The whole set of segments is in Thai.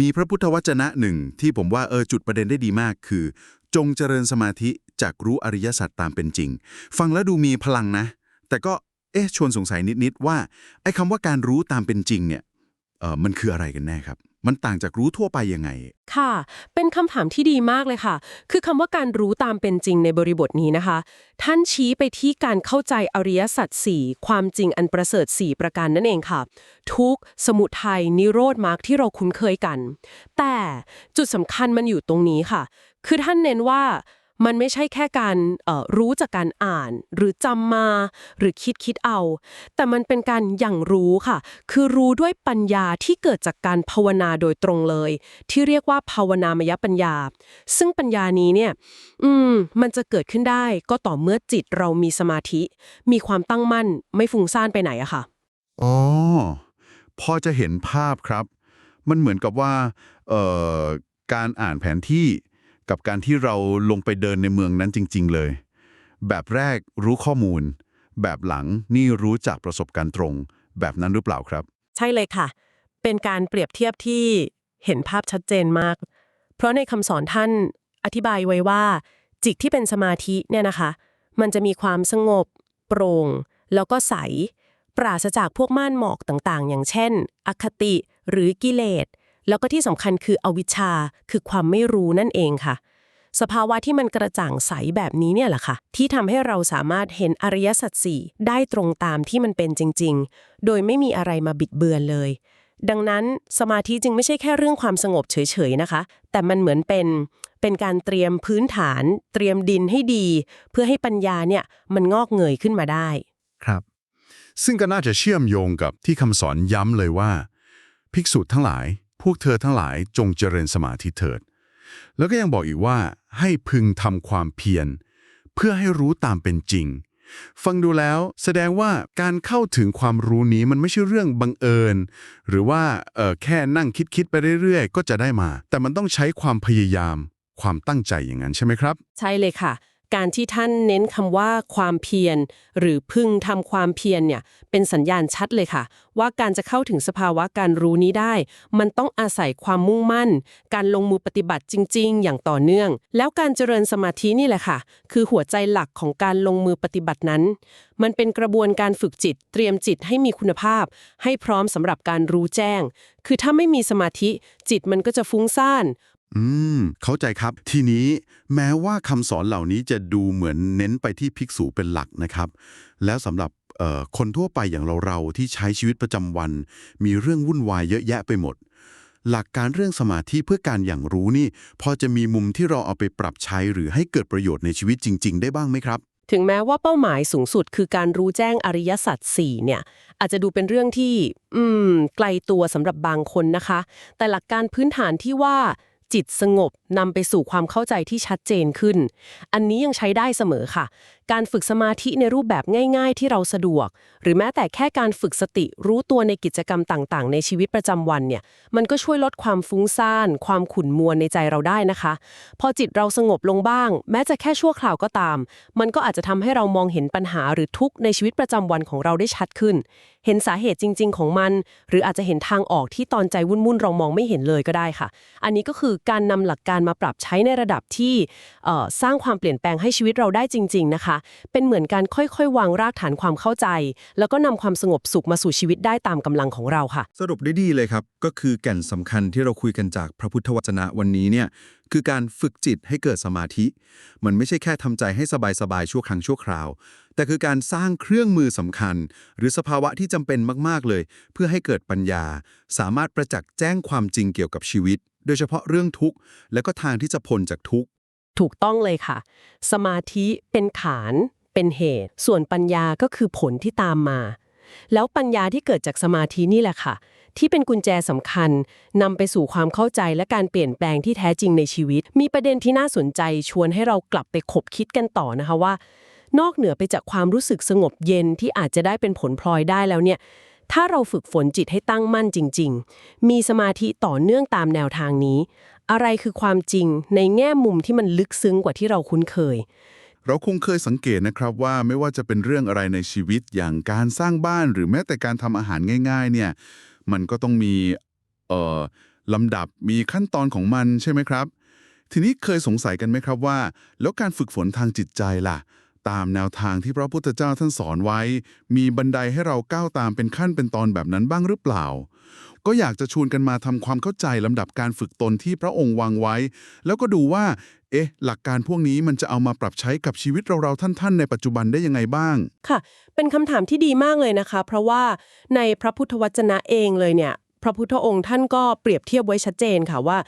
มีพระพุทธวจนะหนึ่งที่ผมว่าเออจุดประเด็นได้ดีมากคือ จงเจริญสมาธิจากรู้อริยสัจตามเป็นจริง ฟังแล้วดูมีพลังนะ แต่ก็เอ๊ะชวนสงสัยนิดๆว่าไอ้คำว่าการรู้ตามเป็นจริงเนี่ยเออมันคืออะไรกันแน่ครับมันต่างจากรู้ทั่วไปยังไง ค่ะ เป็นคำถามที่ดีมากเลยค่ะ คือคำว่าการรู้ตามเป็นจริงในบริบทนี้นะคะ ท่านชี้ไปที่การเข้าใจอริยสัจสี่ความจริงอันประเสริฐสี่ประการนั่นเองค่ะ ทุกสมุทัยนิโรธมรรคที่เราคุ้นเคยกัน แต่จุดสำคัญมันอยู่ตรงนี้ค่ะ คือท่านเน้นว่า มันไม่ใช่แค่การรู้จากการอ่าน หรือจำมา หรือคิดคิดเอา แต่มันเป็นการอย่างรู้ค่ะ คือรู้ด้วยปัญญาที่เกิดจากการภาวนาโดยตรงเลย ที่เรียกว่าภาวนามยปัญญา ซึ่งปัญญานี้เนี่ยอืมมันจะเกิดขึ้นได้ก็ต่อเมื่อจิตเรามีสมาธิ มีความตั้งมั่น ไม่ฟุ้งซ่านไปไหนอะค่ะอ๋อพอจะเห็นภาพครับ มันเหมือนกับว่าการอ่านแผนที่ กับการที่เราลงไปเดินในเมืองนั้นจริง ๆ เลย แบบแรกรู้ข้อมูล แบบหลังนี่รู้จากประสบการณ์ตรง แบบนั้นหรือเปล่าครับ ใช่เลยค่ะ เป็นการเปรียบเทียบที่เห็นภาพชัดเจนมาก เพราะในคำสอนท่านอธิบายไว้ว่า จิตที่เป็นสมาธิเนี่ยนะคะ มันจะมีความสงบ โปร่ง แล้วก็ใส ปราศจากพวกม่านหมอกต่างๆ อย่างเช่น อคติหรือกิเลส แล้วก็ที่สำคัญคืออวิชชา คือความไม่รู้นั่นเองค่ะ สภาวะที่มันกระจ่างใสแบบนี้เนี่ยแหละค่ะ ที่ทำให้เราสามารถเห็นอริยสัจสี่ได้ตรงตามที่มันเป็นจริง ๆ โดยไม่มีอะไรมาบิดเบือนเลย ดังนั้นสมาธิจึงไม่ใช่แค่เรื่องความสงบเฉยๆนะคะ แต่มันเหมือนเป็นเป็นการเตรียมพื้นฐาน เตรียมดินให้ดี เพื่อให้ปัญญาเนี่ยมันงอกเงยขึ้นมาได้ครับ ซึ่งก็น่าจะเชื่อมโยงกับที่คำสอนย้ำเลยว่า ภิกษุทั้งหลาย วกเธอทั้งหลายจงเจริญสมาธิเถิด แล้วก็ยังบอกอีกว่าให้พึงทำความเพียร เพื่อให้รู้ตามเป็นจริง ฟังดูแล้วแสดงว่าการเข้าถึงความรู้นี้มันไม่ใช่เรื่องบังเอิญ หรือว่าเออแค่นั่งคิดๆไปเรื่อยๆ ก็จะได้มา แต่มันต้องใช้ความพยายาม ความตั้งใจอย่างนั้นใช่ไหมครับ ใช่เลยค่ะ การที่ท่านเน้นคำว่าความเพียร หรือพึงทำความเพียรเนี่ยเป็นสัญญาณชัดเลยค่ะ ว่าการจะเข้าถึงสภาวะการรู้นี้ได้ มันต้องอาศัยความมุ่งมั่น การลงมือปฏิบัติจริง ๆ อย่างต่อเนื่อง แล้วการเจริญสมาธินี่แหละค่ะ คือหัวใจหลักของการลงมือปฏิบัตินั้น มันเป็นกระบวนการฝึกจิต เตรียมจิตให้มีคุณภาพ ให้พร้อมสำหรับการรู้แจ้ง คือถ้าไม่มีสมาธิจิตมันก็จะฟุ้งซ่าน อืม เข้าใจครับ ทีนี้แม้ว่าคำสอนเหล่านี้จะดูเหมือนเน้นไปที่ภิกษุเป็นหลักนะครับ แล้วสำหรับเอ่อคนทั่วไปอย่างเราๆที่ใช้ชีวิตประจำวัน มีเรื่องวุ่นวายเยอะแยะไปหมด หลักการเรื่องสมาธิเพื่อการอย่างรู้นี่ พอจะมีมุมที่เราเอาไปปรับใช้หรือให้เกิดประโยชน์ในชีวิตจริง ๆ ได้บ้างไหมครับ ถึงแม้ว่าเป้าหมายสูงสุดคือการรู้แจ้งอริยสัจสี่เนี่ย อาจจะดูเป็นเรื่องที่ อืม ไกลตัวสำหรับบางคนนะคะ แต่หลักการพื้นฐานที่ว่า จิตสงบ นำไปสู่ความเข้าใจที่ชัดเจนขึ้น อันนี้ยังใช้ได้เสมอค่ะ การฝึกสมาธิในรูปแบบง่าย ๆ ที่เราสะดวก หรือแม้แต่แค่การฝึกสติรู้ตัวในกิจกรรมต่างๆ ในชีวิตประจำวันเนี่ย มันก็ช่วยลดความฟุ้งซ่าน ความขุ่นมัวในใจเราได้นะคะ พอจิตเราสงบลงบ้าง แม้จะแค่ชั่วคราวก็ตาม มันก็อาจจะทำให้เรามองเห็นปัญหาหรือทุกข์ในชีวิตประจำวันของเราได้ชัดขึ้น เห็นสาเหตุจริง ๆ ของมัน หรืออาจจะเห็นทางออกที่ตอนใจวุ่นๆเรามองไม่เห็นเลยก็ได้ค่ะ อันนี้ก็คือการนำหลักการมาปรับใช้ในระดับที่สร้างความเปลี่ยนแปลงให้ชีวิตเราได้จริง ๆ นะคะ เป็นเหมือนการค่อยๆ วางรากฐานความเข้าใจ แล้วก็นำความสงบสุขมาสู่ชีวิตได้ตามกำลังของเราค่ะ สรุปได้ดีเลยครับ ก็คือแก่นสำคัญที่เราคุยกันจากพระพุทธวจนะวันนี้เนี่ยคือการฝึกจิตให้เกิดสมาธิ มันไม่ใช่แค่ทำใจให้สบายๆชั่วครั้งชั่วคราว แต่คือการสร้างเครื่องมือสำคัญ หรือสภาวะที่จำเป็นมากๆเลย เพื่อให้เกิดปัญญา สามารถประจักษ์แจ้งความจริงเกี่ยวกับชีวิต โดยเฉพาะเรื่องทุกข์และก็ทางที่จะพ้นจากทุกข์ถูกต้องเลยค่ะ สมาธิเป็นฐานเป็นเหตุ ส่วนปัญญาก็คือผลที่ตามมา แล้วปัญญาที่เกิดจากสมาธินี่แหละค่ะ ที่เป็นกุญแจสำคัญนำไปสู่ความเข้าใจและการเปลี่ยนแปลงที่แท้จริงในชีวิต มีประเด็นที่น่าสนใจชวนให้เรากลับไปคบคิดกันต่อนะคะว่า นอกเหนือไปจากความรู้สึกสงบเย็นที่อาจจะได้เป็นผลพลอยได้แล้วเนี่ย ถ้าเราฝึกฝนจิตให้ตั้งมั่นจริง ๆ มีสมาธิต่อเนื่องตามแนวทางนี้ อะไรคือความจริงในแง่มุมที่มันลึกซึ้งกว่าที่เราคุ้นเคย เราคงเคยสังเกตนะครับว่าไม่ว่าจะเป็นเรื่องอะไรในชีวิตอย่างการสร้างบ้านหรือแม้แต่การทำอาหารง่าย ๆ เนี่ย มันก็ต้องมีเอ่อลำดับมีขั้นตอนของมันใช่ไหมครับ ทีนี้เคยสงสัยกันไหมครับว่า แล้วการฝึกฝนทางจิตใจล่ะ ตามแนวทางที่พระพุทธเจ้าท่านสอนไว้ มีบันไดให้เราก้าวตามเป็นขั้นเป็นตอนแบบนั้นบ้างหรือเปล่า ก็อยากจะชวนกันมาทำความเข้าใจลำดับการฝึกตนที่พระองค์วางไว้ แล้วก็ดูว่า เอ๊ะ หลักการพวกนี้มันจะเอามาปรับใช้กับชีวิตเราๆท่านๆ ในปัจจุบันได้ยังไงบ้าง ค่ะ เป็นคำถามที่ดีมากเลยนะคะ เพราะว่าในพระพุทธวจนะเองเลยเนี่ยพระพุทธองค์ท่านก็เปรียบเทียบไว้ชัดเจนค่ะว่า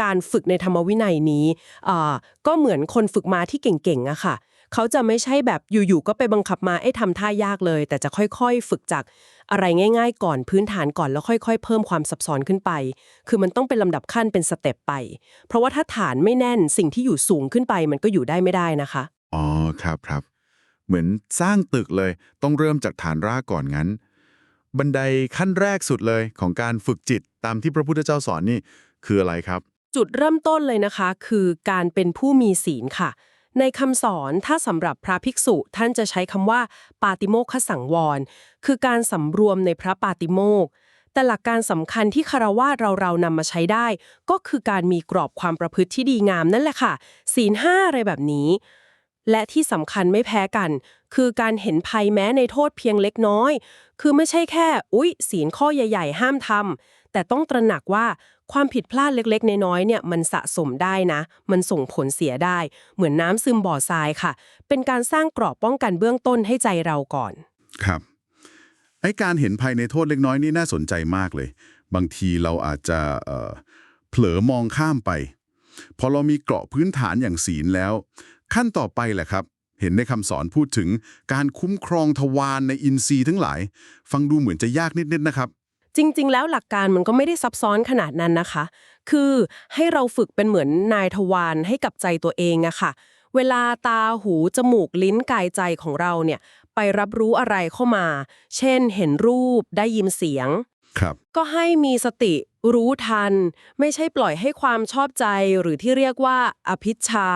การฝึกในธรรมวินัยนี้อ่าก็เหมือนคนฝึกมาที่เก่งๆอะค่ะ เขาจะไม่ใช่แบบอยู่ๆก็ไปบังคับมาไอ้ทำท่ายากเลย แต่จะค่อยๆ ฝึกจากอะไรง่าย ๆ ก่อนพื้นฐานก่อนแล้วค่อย ๆ เพิ่มความซับซ้อนขึ้นไป คือมันต้องเป็นลำดับขั้นเป็นสเต็ปไป เพราะว่าถ้าฐานไม่แน่นสิ่งที่อยู่สูงขึ้นไป มันก็อยู่ได้ไม่ได้นะคะ อ๋อครับครับ เหมือนสร้างตึกเลย ต้องเริ่มจากฐานรากก่อนงั้น บันไดขั้นแรกสุดเลยของการฝึกจิตตามที่พระพุทธเจ้าสอนนี่คืออะไรครับ จุดเริ่มต้นเลยนะคะ คือการเป็นผู้มีศีลค่ะ ในคำสอนถ้าสำหรับพระภิกษุท่านจะใช้คำว่า ปาติโมกขสังวร คือการสำรวมในพระปาติโมกแต่หลักการสำคัญที่คารวาสเราเรานำมาใช้ได้ ก็คือการมีกรอบความประพฤติที่ดีงามนั่นแหละค่ะ ศีลห้าอะไรแบบนี้ และที่สำคัญไม่แพ้กัน คือการเห็นภัยแม้ในโทษเพียงเล็กน้อย คือไม่ใช่แค่ อุ๊ย ศีลข้อใหญ่ ๆ ห้ามทำ แต่ต้องตระหนักว่าความผิดพลาดเล็กๆ น้อยๆเนี่ยมันสะสมได้นะ มันส่งผลเสียได้ เหมือนน้ำซึมบ่อทรายค่ะ เป็นการสร้างกรอบป้องกันเบื้องต้นให้ใจเราก่อน ครับไอการเห็นภัยในโทษเล็กน้อยนี่น่าสนใจมากเลย บางทีเราอาจจะเออเผลอมองข้ามไป พอเรามีเกราะพื้นฐานอย่างศีลแล้ว ขั้นต่อไปแหละครับเห็นในคำสอนพูดถึงการคุ้มครองทวารในอินทรีย์ทั้งหลาย ฟังดูเหมือนจะยากนิดๆนะครับ จริง ๆ แล้วหลักการมันก็ไม่ได้ซับซ้อนขนาดนั้นนะคะ คือให้เราฝึกเป็นเหมือนนายทวารให้กับใจตัวเองอะค่ะ เวลาตาหู จมูกลิ้นกายใจของเราเนี่ยไปรับรู้อะไรเข้ามา เช่น เห็นรูปได้ยินเสียง ครับ ก็ให้มีสติรู้ทัน ไม่ใช่ปล่อยให้ความชอบใจหรือที่เรียกว่าอภิชฌา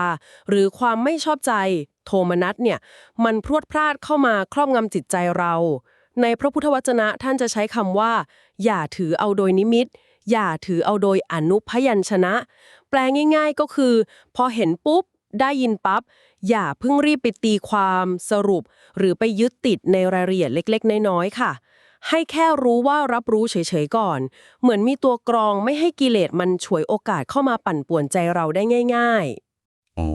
หรือความไม่ชอบใจ โทมนัสเนี่ย มันพรวดพลาดเข้ามาครอบงำจิตใจเรา ในพระพุทธวจนะท่านจะใช้คำว่า อย่าถือเอาโดยนิมิต อย่าถือเอาโดยอนุพยัญชนะ แปลง่าย ๆก็คือ พอเห็นปุ๊บ ได้ยินปั๊บ อย่าเพิ่งรีบไปตีความสรุป หรือไปยึดติดในรายละเอียดเล็ก ๆ น้อยๆค่ะ ให้แค่รู้ว่ารับรู้เฉยๆก่อน เหมือนมีตัวกรองไม่ให้กิเลสมันฉวยโอกาสเข้ามาปั่นป่วนใจเราได้ง่าย ๆอ๋อ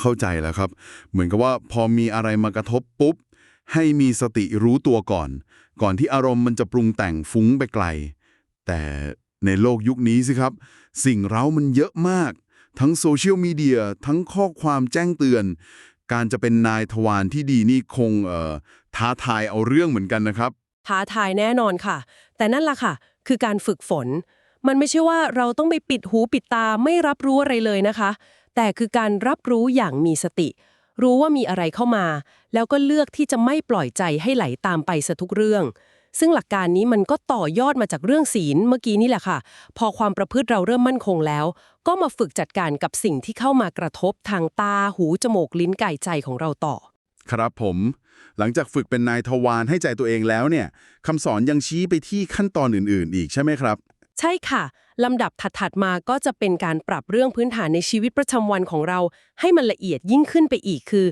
เข้าใจแล้วครับ เหมือนกับว่าพอมีอะไรมากระทบปุ๊บ ให้มีสติรู้ตัวก่อน ก่อนที่อารมณ์มันจะปรุงแต่งฟุ้งไปไกล แต่ในโลกยุคนี้สิครับ สิ่งเร้ามันเยอะมาก ทั้งโซเชียลมีเดียทั้งข้อความแจ้งเตือน การจะเป็นนายทวารที่ดีนี่คงเอ่อท้าทายเอาเรื่องเหมือนกันนะครับ ท้าทายแน่นอนค่ะ แต่นั่นล่ะค่ะ คือการฝึกฝน มันไม่ใช่ว่าเราต้องไปปิดหูปิดตาไม่รับรู้อะไรเลยนะคะ แต่คือการรับรู้อย่างมีสติ รู้ว่ามีอะไรเข้ามา แล้วก็เลือกที่จะไม่ปล่อยใจให้ไหลตามไปซะทุกเรื่อง ซึ่งหลักการนี้มันก็ต่อยอดมาจากเรื่องศีลเมื่อกี้นี่แหละค่ะ พอความประพฤติเราเริ่มมั่นคงแล้ว ก็มาฝึกจัดการกับสิ่งที่เข้ามากระทบทางตาหูจมูกลิ้นกายใจของเราต่อ ครับผม หลังจากฝึกเป็นนายทวารให้ใจตัวเองแล้วเนี่ยคำสอนยังชี้ไปที่ขั้นตอนอื่น ๆ อีกใช่ไหมครับ ใช่ค่ะ ลำดับถัดๆมาก็จะเป็นการปรับเรื่องพื้นฐานในชีวิตประจำวันของเรา ให้มันละเอียดยิ่งขึ้นไปอีกคือ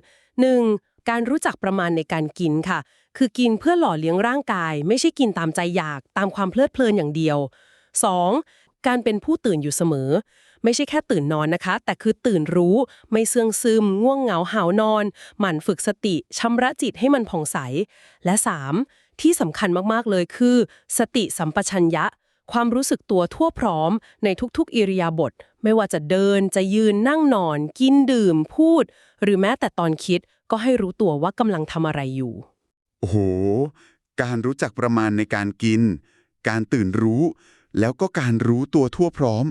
1. การรู้จักประมาณในการกินค่ะ คือกินเพื่อหล่อเลี้ยงร่างกาย ไม่ใช่กินตามใจอยากตามความเพลิดเพลินอย่างเดียว 2. การเป็นผู้ตื่นอยู่เสมอ ไม่ใช่แค่ตื่นนอนนะคะ แต่คือตื่นรู้ ไม่เสื่องซึม ง่วงเหงาหาวนอน หมั่นฝึกสติชำระจิตให้มันผ่องใส และ 3. ที่สำคัญมากๆเลยคือ สติสัมปชัญญะ ความรู้สึกตัวทั่วพร้อมในทุกๆ อิริยาบถไม่ว่าจะเดินจะยืนนั่งนอน กินดื่มพูด หรือแม้แต่ตอนคิดก็ให้รู้ตัวว่ากำลังทำอะไรอยู่ โอ้โห การรู้จักประมาณในการกิน การตื่นรู้ แล้วก็การรู้ตัวทั่วพร้อม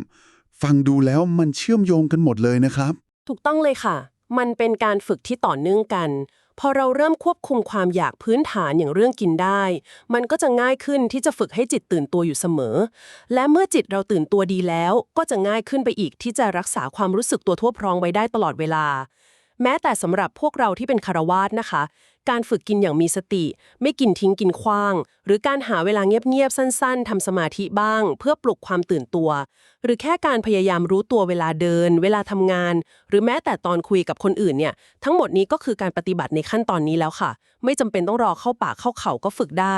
ฟังดูแล้วมันเชื่อมโยงกันหมดเลยนะครับ ถูกต้องเลยค่ะ มันเป็นการฝึกที่ต่อเนื่องกัน พอเราเริ่มควบคุมความอยากพื้นฐานอย่างเรื่องกินได้ มันก็จะง่ายขึ้นที่จะฝึกให้จิตตื่นตัวอยู่เสมอ และเมื่อจิตเราตื่นตัวดีแล้ว ก็จะง่ายขึ้นไปอีกที่จะรักษาความรู้สึกตัวทั่วพร้องไว้ได้ตลอดเวลา แม้แต่สำหรับพวกเราที่เป็นคารวาสนะคะ การฝึกกินอย่างมีสติ ไม่กินทิ้งกินขว้าง หรือการหาเวลาเงียบๆ สั้นๆ ทำสมาธิบ้าง เพื่อปลุกความตื่นตัว หรือแค่การพยายามรู้ตัวเวลาเดิน เวลาทำงาน หรือแม้แต่ตอนคุยกับคนอื่นเนี่ย ทั้งหมดนี้ก็คือการปฏิบัติในขั้นตอนนี้แล้วค่ะ ไม่จำเป็นต้องรอเข้าปากเข้าเข่าก็ฝึกได้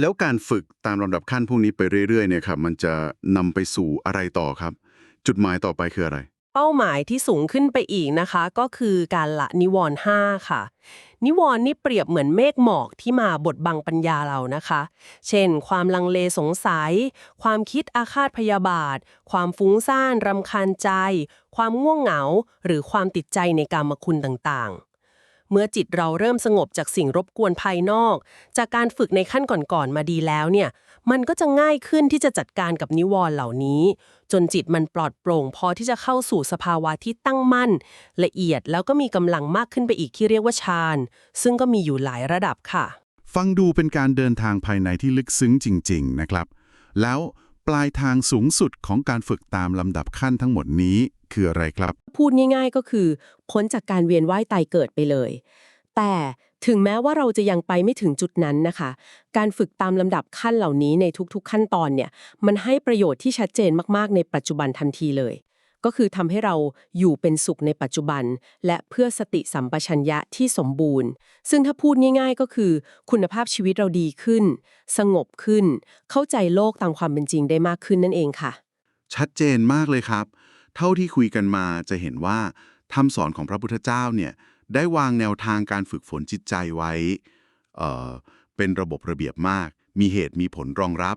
แล้วการฝึกตามลำดับขั้นพวกนี้ไปเรื่อยๆเนี่ยครับมันจะนำไปสู่อะไรต่อครับ จุดหมายต่อไปคืออะไร เป้าหมายที่สูงขึ้นไปอีกนะคะ ก็คือการละนิวรณ์5ค่ะ นิวรณ์นี่เปรียบเหมือนเมฆหมอกที่มาบดบังปัญญาเรานะคะ เช่น ความลังเลสงสัย ความคิดอาฆาตพยาบาท ความฟุ้งซ่านรำคาญใจ ความง่วงเหงา หรือความติดใจในกรรมคุณต่างๆ เมื่อจิตเราเริ่มสงบจากสิ่งรบกวนภายนอก จากการฝึกในขั้นก่อนๆมาดีแล้วเนี่ย มันก็จะง่ายขึ้นที่จะจัดการกับนิวรณ์เหล่านี้ จนจิตมันปลอดโปร่ง พอที่จะเข้าสู่สภาวะที่ตั้งมั่น ละเอียดแล้วก็มีกำลังมากขึ้นไปอีกที่เรียกว่าฌานซึ่งก็มีอยู่หลายระดับค่ะ ฟังดูเป็นการเดินทางภายในที่ลึกซึ้งจริง ๆ นะครับ แล้วปลายทางสูงสุดของการฝึกตามลำดับขั้นทั้งหมดนี้คืออะไรครับ พูดง่าย ๆก็คือพ้นจากการเวียนว่ายตายเกิดไปเลย แต่ ถึงแม้ว่าเราจะยังไปไม่ถึงจุดนั้นนะคะ การฝึกตามลำดับขั้นเหล่านี้ในทุกๆ ขั้นตอนเนี่ย มันให้ประโยชน์ที่ชัดเจนมากๆ ในปัจจุบันทันทีเลย ก็คือทำให้เราอยู่เป็นสุขในปัจจุบัน และเพื่อสติสัมปชัญญะที่สมบูรณ์ ซึ่งถ้าพูดง่ายๆ ก็คือ คุณภาพชีวิตเราดีขึ้น สงบขึ้น เข้าใจโลกตามความเป็นจริงได้มากขึ้นนั่นเองค่ะ ชัดเจนมากเลยครับ เท่าที่คุยกันมาจะเห็นว่าคำสอนของพระพุทธเจ้าเนี่ย ได้วางแนวทางการฝึกฝนจิตใจไว้เเป็นระบบระเบียบมาก มีเหตุมีผลรองรับ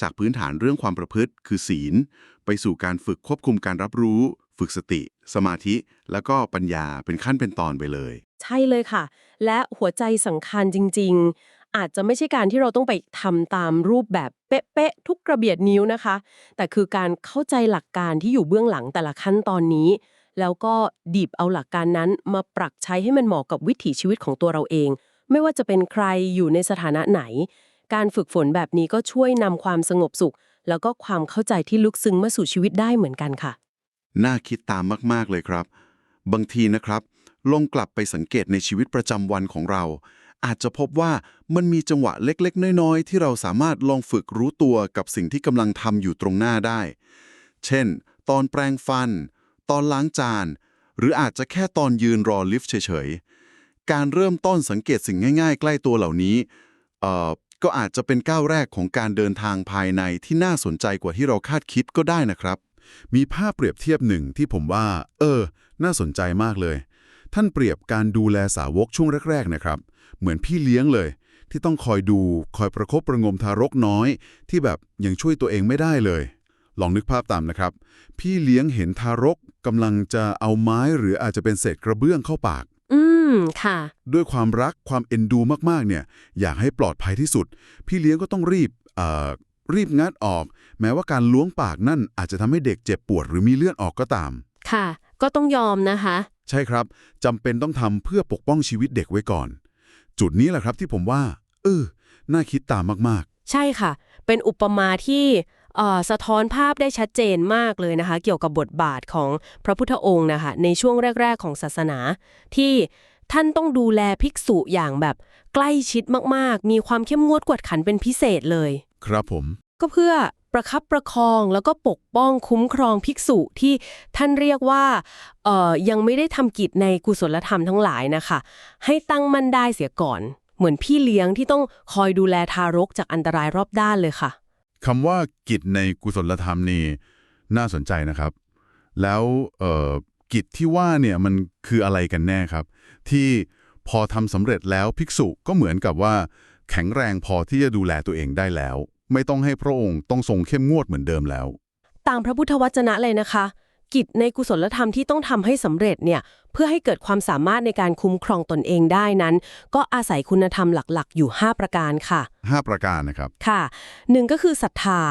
จากพื้นฐานเรื่องความประพฤติ คือศีล ไปสู่การฝึกควบคุมการรับรู้ ฝึกสติ สมาธิ แล้วก็ปัญญาเป็นขั้นเป็นตอนไปเลย ใช่เลยค่ะ และหัวใจสำคัญจริง ๆ อาจจะไม่ใช่การที่เราต้องไปทำตามรูปแบบเป๊ะๆทุกกระเบียดนิ้วนะคะ แต่คือการเข้าใจหลักการที่อยู่เบื้องหลังแต่ละขั้นตอนนี้ แล้วก็ดีบเอาหลักการนั้นมาปรับใช้ให้มันเหมาะกับวิถีชีวิตของตัวเราเอง ไม่ว่าจะเป็นใครอยู่ในสถานะไหน การฝึกฝนแบบนี้ก็ช่วยนำความสงบสุข แล้วก็ความเข้าใจที่ลึกซึ้งมาสู่ชีวิตได้เหมือนกันค่ะ น่าคิดตามมากๆเลยครับ บางทีนะครับ ลองกลับไปสังเกตในชีวิตประจำวันของเรา อาจจะพบว่ามันมีจังหวะเล็กๆ น้อยๆ ที่เราสามารถลองฝึกรู้ตัวกับสิ่งที่กำลังทำอยู่ตรงหน้าได้ เช่น ตอนแปรงฟัน ตอนล้างจาน หรืออาจจะแค่ตอนยืนรอลิฟต์เฉยๆ การเริ่มต้นสังเกตสิ่งง่าย ๆ ใกล้ตัวเหล่านี้เอ่อก็อาจจะเป็นก้าวแรกของการเดินทางภายในที่น่าสนใจกว่าที่เราคาดคิดก็ได้นะครับ มีภาพเปรียบเทียบหนึ่งที่ผมว่า เออ น่าสนใจมากเลย ท่านเปรียบการดูแลสาวกช่วงแรก ๆ นะครับ เหมือนพี่เลี้ยงเลย ที่ต้องคอยดูคอยประคบประงมทารกน้อย ที่แบบยังช่วยตัวเองไม่ได้เลย ลองนึกภาพตามนะครับ พี่เลี้ยงเห็นทารกกำลังจะเอาไม้หรืออาจจะเป็นเศษกระเบื้องเข้าปาก อืม ค่ะ ด้วยความรักความเอ็นดูมากๆ เนี่ย อยากให้ปลอดภัยที่สุด พี่เลี้ยงก็ต้องรีบเอ่อรีบงัดออก แม้ว่าการล้วงปากนั่นอาจจะทำให้เด็กเจ็บปวดหรือมีเลือดออกก็ตาม ค่ะ ก็ต้องยอมนะคะ ใช่ครับจำเป็นต้องทำเพื่อปกป้องชีวิตเด็กไว้ก่อน จุดนี้แหละครับที่ผมว่า เออ น่าคิดตามมากใช่ค่ะ เป็นอุปมาที่เอ่อ สะท้อนภาพได้ชัดเจนมากเลยนะคะ เกี่ยวกับบทบาทของพระพุทธองค์นะคะในช่วงแรก ๆ ของศาสนา ที่ท่านต้องดูแลภิกษุอย่างแบบใกล้ชิดมากๆ มีความเข้มงวดกวดขันเป็นพิเศษเลยๆครับผม ก็เพื่อประคับประคองแล้วก็ปกป้องคุ้มครองภิกษุที่ท่านเรียกว่าเอ่อยังไม่ได้ทำกิจในกุศลธรรมทั้งหลายนะคะ ให้ตั้งมั่นได้เสียก่อน เหมือนพี่เลี้ยงที่ต้องคอยดูแลทารกจากอันตรายรอบด้านเลยค่ะ คำว่ากิจในกุศลธรรมนี่น่าสนใจนะครับ แล้วเอ่อกิจที่ว่าเนี่ยมันคืออะไรกันแน่ครับ ที่พอทำสำเร็จแล้วภิกษุก็เหมือนกับว่า แข็งแรงพอที่จะดูแลตัวเองได้แล้ว ไม่ต้องให้พระองค์ต้องทรงเข้มงวดเหมือนเดิมแล้ว ตามพระพุทธวจนะเลยนะคะ กิจในกุศลธรรมที่ต้องทำให้สำเร็จเนี่ยเพื่อให้เกิดความสามารถในการคุ้มครองตนเองได้นั้น ก็อาศัยคุณธรรมหลักๆ อยู่ 5 ประการค่ะ 5 ประการนะครับ ค่ะหนึ่งก็คือศรัทธา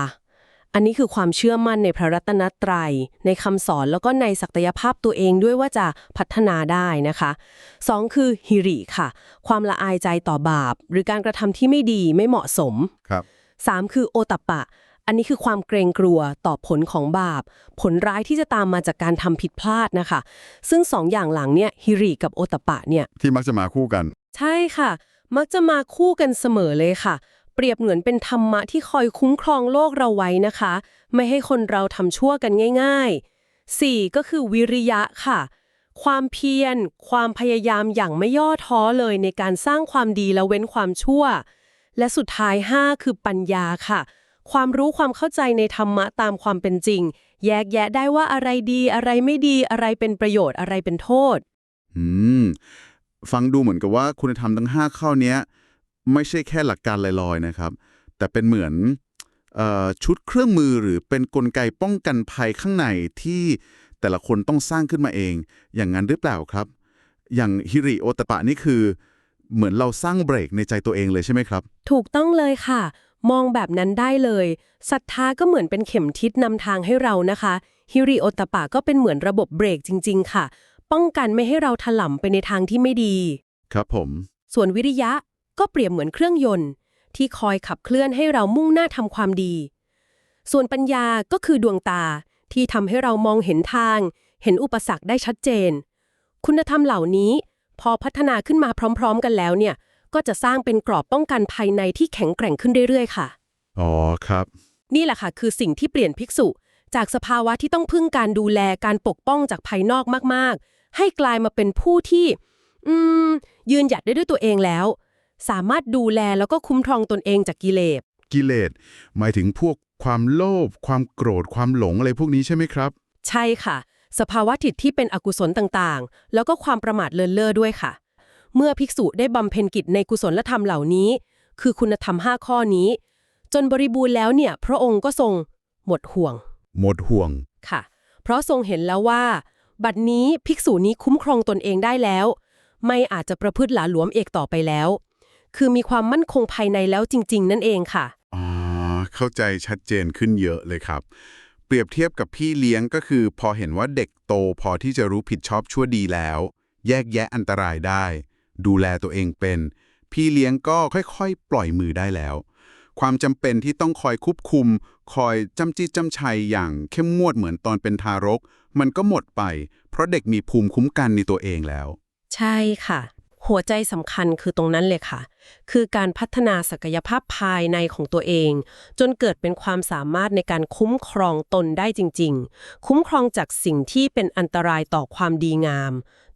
อันนี้คือความเชื่อมั่นในพระรัตนตรัย ในคำสอนแล้วก็ในศักยภาพตัวเองด้วยว่าจะพัฒนาได้นะคะสองคือฮิริค่ะ ความละอายใจต่อบาป หรือการกระทำที่ไม่ดีไม่เหมาะสมครับสามคือโอตัปปะ อันนี้คือความเกรงกลัวต่อผลของบาป ผลร้ายที่จะตามมาจากการทำผิดพลาดนะคะ ซึ่งสองอย่างหลังเนี่ยฮิริกับโอตปะเนี่ยที่มักจะมาคู่กัน ใช่ค่ะ มักจะมาคู่กันเสมอเลยค่ะ เปรียบเหมือนเป็นธรรมะที่คอยคุ้มครองโลกเราไว้นะคะ ไม่ให้คนเราทำชั่วกันง่ายๆ 4. ก็คือวิริยะค่ะ ความเพียร ความพยายามอย่างไม่ย่อท้อเลยในการสร้างความดีและเว้นความชั่ว และสุดท้าย 5 คือปัญญาค่ะ ความรู้ความเข้าใจในธรรมะตามความเป็นจริง แยกแยะได้ว่าอะไรดีอะไรไม่ดีอะไรเป็นประโยชน์อะไรเป็นโทษ อืม ฟังดูเหมือนกับว่าคุณธรรมทั้ง 5 ข้อเนี้ยไม่ใช่แค่หลักการลอยๆนะครับ แต่เป็นเหมือนเออชุดเครื่องมือหรือเป็นกลไกป้องกันภัยข้างในที่แต่ละคนต้องสร้างขึ้นมาเอง อย่างนั้นหรือเปล่าครับ อย่างฮิริโอตปะนี่คือ เหมือนเราสร้างเบรกในใจตัวเองเลยใช่ไหมครับ ถูกต้องเลยค่ะ มองแบบนั้นได้เลยศรัทธาก็เหมือนเป็นเข็มทิศนำทางให้เรานะคะฮิริโอตปะก็เป็นเหมือนระบบเบรกจริง ๆ ค่ะ ป้องกันไม่ให้เราถล่มไปในทางที่ไม่ดี ครับผม ส่วนวิริยะก็เปรียบเหมือนเครื่องยนต์ ที่คอยขับเคลื่อนให้เรามุ่งหน้าทำความดี ส่วนปัญญาก็คือดวงตาที่ทำให้เรามองเห็นทาง เห็นอุปสรรคได้ชัดเจน คุณธรรมเหล่านี้ พอพัฒนาขึ้นมาพร้อม ๆ กันแล้วเนี่ย ก็จะสร้างเป็นกรอบป้องกันภายในที่แข็งแกร่งขึ้นเรื่อยๆ ค่ะ อ๋อครับ นี่แหละค่ะ คือสิ่งที่เปลี่ยนภิกษุ จากสภาวะที่ต้องพึ่งการดูแลการปกป้องจากภายนอกมากๆ ให้กลายมาเป็นผู้ที่ อืม ยืนหยัดได้ด้วยตัวเองแล้ว สามารถดูแลแล้วก็คุ้มครองตนเองจากกิเลสกิเลสหมายถึงพวกความโลภความโกรธความหลงอะไรพวกนี้ใช่ไหมครับ ใช่ค่ะ สภาวะจิตที่เป็นอกุศลต่างๆ แล้วก็ความประมาทเลินเล่อด้วยค่ะ เมื่อภิกษุได้บำเพ็ญกิจในกุศลธรรมเหล่านี้ คือคุณธรรม5ข้อนี้ จนบริบูรณ์แล้วเนี่ย พระองค์ก็ทรงหมดห่วง หมดห่วงค่ะ เพราะทรงเห็นแล้วว่า บัดนี้ภิกษุนี้คุ้มครองตนเองได้แล้ว ไม่อาจจะประพฤติหลาหลวมเอกต่อไปแล้ว คือมีความมั่นคงภายในแล้วจริง ๆ นั่นเองค่ะอ๋อเข้าใจชัดเจนขึ้นเยอะเลยครับเปรียบเทียบกับพี่เลี้ยงก็คือ พอเห็นว่าเด็กโตพอที่จะรู้ผิดชอบชั่วดีแล้ว แยกแยะอันตรายได้ ดูแลตัวเองเป็น พี่เลี้ยงก็ค่อยๆ ปล่อยมือได้แล้ว ความจำเป็นที่ต้องคอยควบคุม คอยจำจี้จำชัยอย่างเข้มงวดเหมือนตอนเป็นทารก มันก็หมดไป เพราะเด็กมีภูมิคุ้มกันในตัวเองแล้ว ใช่ค่ะ หัวใจสำคัญคือตรงนั้นเลยค่ะ คือการพัฒนาศักยภาพภายในของตัวเอง จนเกิดเป็นความสามารถในการคุ้มครองตนได้จริง ๆ คุ้มครองจากสิ่งที่เป็นอันตรายต่อความดีงาม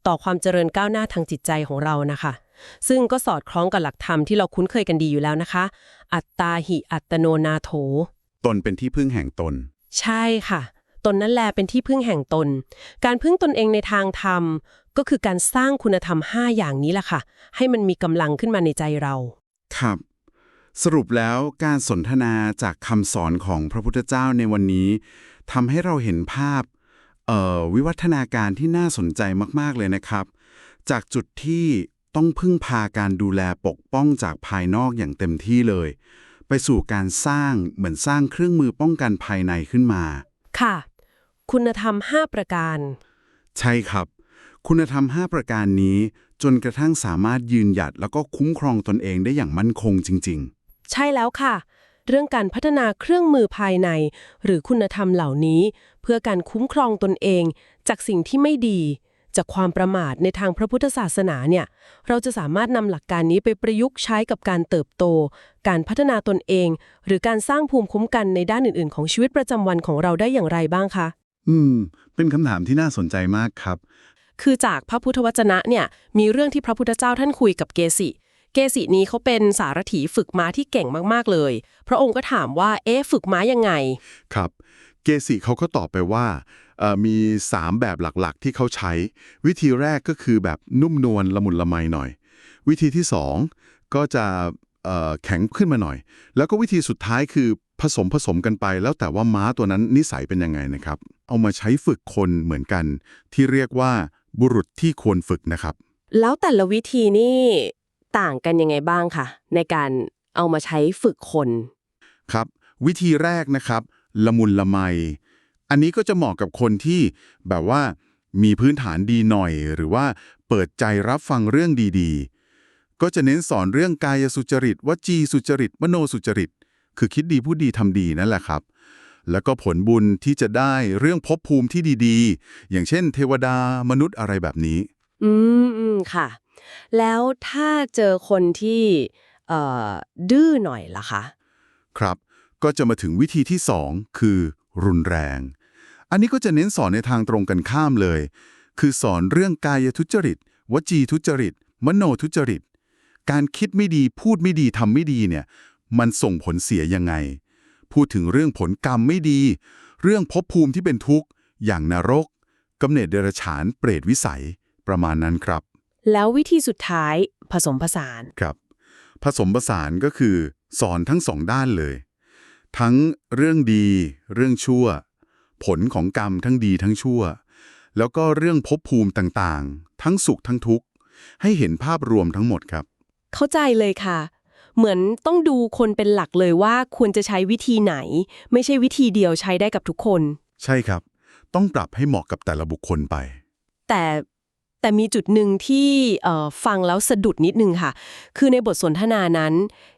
ต่อความเจริญก้าวหน้าทางจิตใจของเรานะคะ ซึ่งก็สอดคล้องกับหลักธรรมที่เราคุ้นเคยกันดีอยู่แล้วนะคะ อัตตาหิอัตโนนาโถ ตนเป็นที่พึ่งแห่งตน ใช่ค่ะ ตนนั่นแหละเป็นที่พึ่งแห่งตน การพึ่งตนเองในทางธรรม ก็คือการสร้างคุณธรรม 5 อย่างนี้แหละค่ะ ให้มันมีกำลังขึ้นมาในใจเรา ครับ สรุปแล้วการสนทนาจากคำสอนของพระพุทธเจ้าในวันนี้ทำให้เราเห็นภาพเอ่อ วิวัฒนาการที่น่าสนใจมาก ๆ เลยนะครับ จากจุดที่ต้องพึ่งพาการดูแลปกป้องจากภายนอกอย่างเต็มที่เลย ไปสู่การสร้างเหมือนสร้างเครื่องมือป้องกันภายในขึ้นมา ค่ะ คุณธรรม 5 ประการ ใช่ครับ คุณธรรม 5 ประการนี้ จนกระทั่งสามารถยืนหยัดแล้วก็คุ้มครองตนเองได้อย่างมั่นคงจริงใช่แล้วค่ะ เรื่องการพัฒนาเครื่องมือภายใน หรือคุณธรรมเหล่านี้ เพื่อการคุ้มครองตนเอง จากสิ่งที่ไม่ดี จากความประมาทในทางพระพุทธศาสนาเนี่ย เราจะสามารถนำหลักการนี้ไปประยุกต์ใช้กับการเติบโต การพัฒนาตนเอง หรือการสร้างภูมิคุ้มกันในด้านอื่น ๆ ของชีวิตประจำวันของเราได้อย่างไรบ้างคะๆอืม เป็นคำถามที่น่าสนใจมากครับ คือจากพระพุทธวจนะเนี่ยมีเรื่องที่พระพุทธเจ้าท่านคุยกับเกสิ เกสินี้เขาเป็นสารถีฝึกม้าที่เก่งมากๆเลย พระองค์ก็ถามว่า เอ๊ะฝึกม้ายังไง ครับ เกสิเขาก็ตอบไปว่าเอ่อมี 3 แบบหลักๆ ที่เขาใช้ วิธีแรกก็คือแบบนุ่มนวลละมุนละไมหน่อย วิธีที่ 2 ก็จะเอ่อแข็งขึ้นมาหน่อย แล้วก็วิธีสุดท้ายคือผสมผสมกันไป แล้วแต่ว่าม้าตัวนั้นนิสัยเป็นยังไงนะครับ เอามาใช้ฝึกคนเหมือนกัน ที่เรียกว่าบุรุษที่ควรฝึกนะครับ แล้วแต่ละวิธีนี่ ต่างกันยังไงบ้างคะในการเอามาใช้ฝึกคน ครับ วิธีแรกนะครับ ละมุนละไม อันนี้ก็จะเหมาะกับคนที่แบบว่ามีพื้นฐานดีหน่อย หรือว่าเปิดใจรับฟังเรื่องดีๆ ก็จะเน้นสอนเรื่องกายสุจริตวจีสุจริต มโนสุจริต คือคิดดีพูดดีทำดีนั่นแหละครับ แล้วก็ผลบุญที่จะได้เรื่องภพภูมิที่ดีๆ อย่างเช่น เทวดามนุษย์อะไรแบบนี้ อืมอืมค่ะ แล้วถ้าเจอคนที่ดื้อหน่อยล่ะคะ ครับ ก็จะมาถึงวิธีที่สองคือ รุนแรง อันนี้ก็จะเน้นสอนในทางตรงกันข้ามเลย คือสอนเรื่องกายทุจริต วจีทุจริต มโนทุจริต การคิดไม่ดีพูดไม่ดีทำไม่ดีเนี่ย มันส่งผลเสียยังไง พูดถึงเรื่องผลกรรมไม่ดี เรื่องภพภูมิที่เป็นทุกข์ อย่างนรกกำเนิดเดรัจฉานเปรตวิสัยประมาณนั้นครับ แล้ววิธีสุดท้ายผสมผสานครับ ผสมผสานก็คือ สอนทั้งสองด้านเลย ทั้งเรื่องดี เรื่องชั่ว ผลของกรรมทั้งดีทั้งชั่ว แล้วก็เรื่องภพภูมิต่างๆ ทั้งสุขทั้งทุกข์ ให้เห็นภาพรวมทั้งหมดครับ เข้าใจเลยค่ะ เหมือนต้องดูคนเป็นหลักเลยว่าควรจะใช้วิธีไหน ไม่ใช่วิธีเดียวใช้ได้กับทุกคน ใช่ครับ ต้องปรับให้เหมาะกับแต่ละบุคคลไป แต่ แต่มีจุดหนึ่งที่เอ่อฟังแล้วสะดุดนิดนึงค่ะ คือในบทสนทนานั้น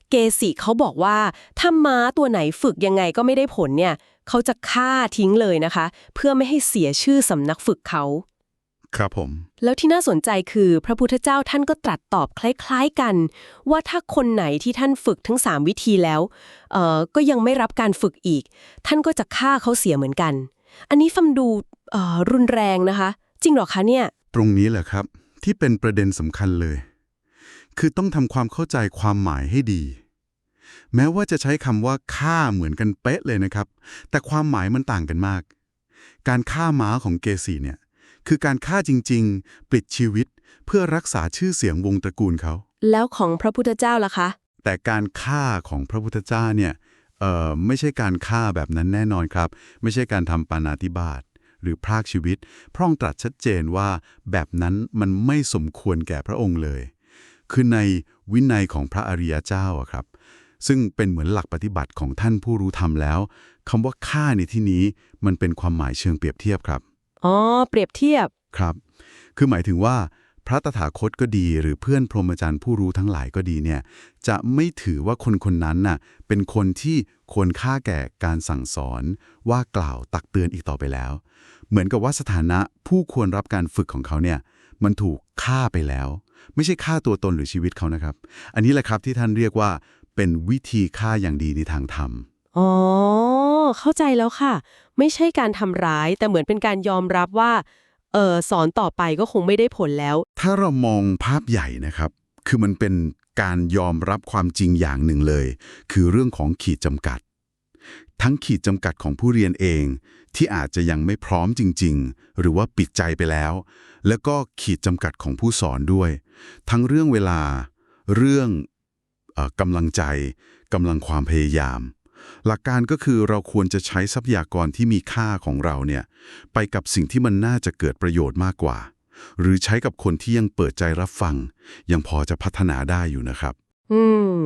เกสิเขาบอกว่าถ้าม้าตัวไหนฝึกยังไงก็ไม่ได้ผลเนี่ย เขาจะฆ่าทิ้งเลยนะคะ เพื่อไม่ให้เสียชื่อสำนักฝึกเขา ครับผม แล้วที่น่าสนใจคือพระพุทธเจ้าท่านก็ตรัสตอบคล้าย ๆกัน ว่าถ้าคนไหนที่ท่านฝึกทั้ง 3 วิธีแล้วเอ่อก็ยังไม่รับการฝึกอีก ท่านก็จะฆ่าเขาเสียเหมือนกัน อันนี้ฟังดูเอ่อรุนแรงนะคะ จริงเหรอคะเนี่ย ตรงนี้แหละครับ ที่เป็นประเด็นสำคัญเลย คือต้องทำความเข้าใจความหมายให้ดี แม้ว่าจะใช้คำว่าฆ่าเหมือนกันเป๊ะเลยนะครับ แต่ความหมายมันต่างกันมาก การฆ่าม้าของเกสีเนี่ยคือการฆ่าจริง ๆ ปลิดชีวิต เพื่อรักษาชื่อเสียงวงตระกูลเขา แล้วของพระพุทธเจ้าล่ะคะ แต่การฆ่าของพระพุทธเจ้าเนี่ยเอ่อไม่ใช่การฆ่าแบบนั้นแน่นอนครับ ไม่ใช่การทำปานาติบาต หรือพรากชีวิต พระองค์ตรัสชัดเจนว่าแบบนั้นมันไม่สมควรแก่พระองค์เลย คือในวินัยของพระอริยเจ้าอะครับ ซึ่งเป็นเหมือนหลักปฏิบัติของท่านผู้รู้ธรรมแล้วคำว่าฆ่าในที่นี้มันเป็นความหมายเชิงเปรียบเทียบครับ อ๋อ เปรียบเทียบ ครับ คือหมายถึงว่า พระตถาคตก็ดี หรือเพื่อนพรหมจรรย์ผู้รู้ทั้งหลายก็ดีเนี่ยจะไม่ถือว่าคนคนนั้นน่ะเป็นคนที่ควรค่าแก่การสั่งสอน ว่ากล่าวตักเตือนอีกต่อไปแล้ว เหมือนกับว่าสถานะผู้ควรรับการฝึกของเขาเนี่ยมันถูกฆ่าไปแล้ว ไม่ใช่ฆ่าตัวตนหรือชีวิตเขานะครับ อันนี้แหละครับที่ท่านเรียกว่าเป็นวิธีฆ่าอย่างดีในทางธรรมอ๋อ เข้าใจแล้วค่ะ ไม่ใช่การทำร้าย แต่เหมือนเป็นการยอมรับว่า เออสอนต่อไปก็คงไม่ได้ผลแล้ว ถ้าเรามองภาพใหญ่นะครับ คือมันเป็นการยอมรับความจริงอย่างหนึ่งเลย คือเรื่องของขีดจำกัด ทั้งขีดจำกัดของผู้เรียนเอง ที่อาจจะยังไม่พร้อมจริง ๆ หรือว่าปิดใจไปแล้ว แล้วก็ขีดจำกัดของผู้สอนด้วย ทั้งเรื่องเวลา เรื่องอกำลังใจกำลังความพยายาม หลักการก็คือเราควรจะใช้ทรัพยากรที่มีค่าของเราเนี่ยไปกับสิ่งที่มันน่าจะเกิดประโยชน์มากกว่า หรือใช้กับคนที่ยังเปิดใจรับฟัง ยังพอจะพัฒนาได้อยู่นะครับ อืม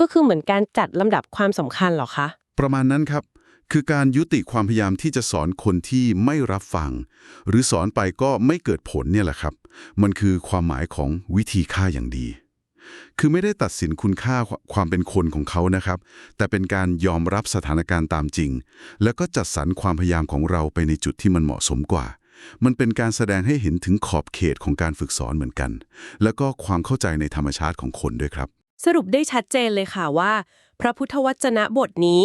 ก็คือเหมือนการจัดลำดับความสำคัญเหรอคะ ประมาณนั้นครับ คือการยุติความพยายามที่จะสอนคนที่ไม่รับฟัง หรือสอนไปก็ไม่เกิดผลเนี่ยแหละครับ มันคือความหมายของวิธีฆ่าอย่างดี คือไม่ได้ตัดสินคุณค่าความเป็นคนของเขานะครับ แต่เป็นการยอมรับสถานการณ์ตามจริง แล้วก็จัดสรรความพยายามของเราไปในจุดที่มันเหมาะสมกว่า มันเป็นการแสดงให้เห็นถึงขอบเขตของการฝึกสอนเหมือนกัน แล้วก็ความเข้าใจในธรรมชาติของคนด้วยครับ สรุปได้ชัดเจนเลยค่ะว่า พระพุทธวจนะบทนี้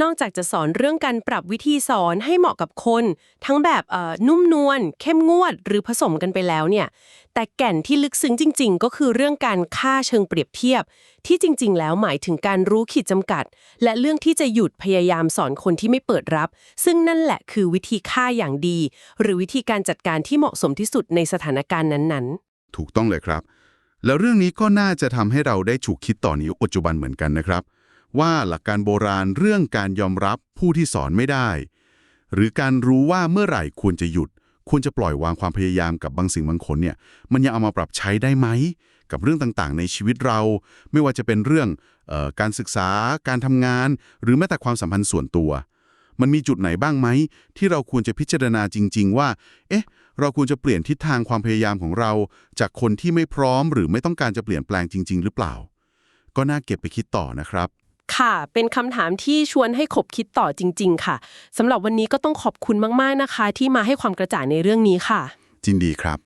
นอกจากจะสอนเรื่องการปรับวิธีสอนให้เหมาะกับคน ทั้งแบบนุ่มนวลเข้มงวด หรือผสมกันไปแล้วเนี่ย แต่แก่นที่ลึกซึ้งจริง ๆ ก็คือเรื่องการฆ่าเชิงเปรียบเทียบ ที่จริง ๆ แล้วหมายถึงการรู้ขีดจำกัด และเรื่องที่จะหยุดพยายามสอนคนที่ไม่เปิดรับ ซึ่งนั่นแหละคือวิธีฆ่าอย่างดี หรือวิธีการจัดการที่เหมาะสมที่สุดในสถานการณ์นั้นๆ ถูกต้องเลยครับแล้วเรื่องนี้ก็น่าจะทำให้เราได้ฉุกคิดต่อในยุคปัจจุบันเหมือนกันนะครับ ว่าหลักการโบราณเรื่องการยอมรับผู้ที่สอนไม่ได้ หรือการรู้ว่าเมื่อไหร่ควรจะหยุด ควรจะปล่อยวางความพยายามกับบางสิ่งบางคนเนี่ยมันยังเอามาปรับใช้ได้ไหม กับเรื่องต่างๆ ในชีวิตเรา ไม่ว่าจะเป็นเรื่องออการศึกษาการทำงาน หรือแม้แต่ความสัมพันธ์ส่วนตัว มันมีจุดไหนบ้างไหม ที่เราควรจะพิจารณาจริง ๆ ว่า เอ๊ะเราควรจะเปลี่ยนทิศทางความพยายามของเรา จากคนที่ไม่พร้อม หรือไม่ต้องการจะเปลี่ยนแปลงจริง ๆ หรือเปล่า ก็น่าเก็บไปคิดต่อนะครับ ค่ะ เป็นคำถามที่ชวนให้ขบคิดต่อจริง ๆ ค่ะสำหรับวันนี้ก็ต้องขอบคุณมาก ๆ นะคะ ที่มาให้ความกระจ่างในเรื่องนี้ค่ะ จินดีครับ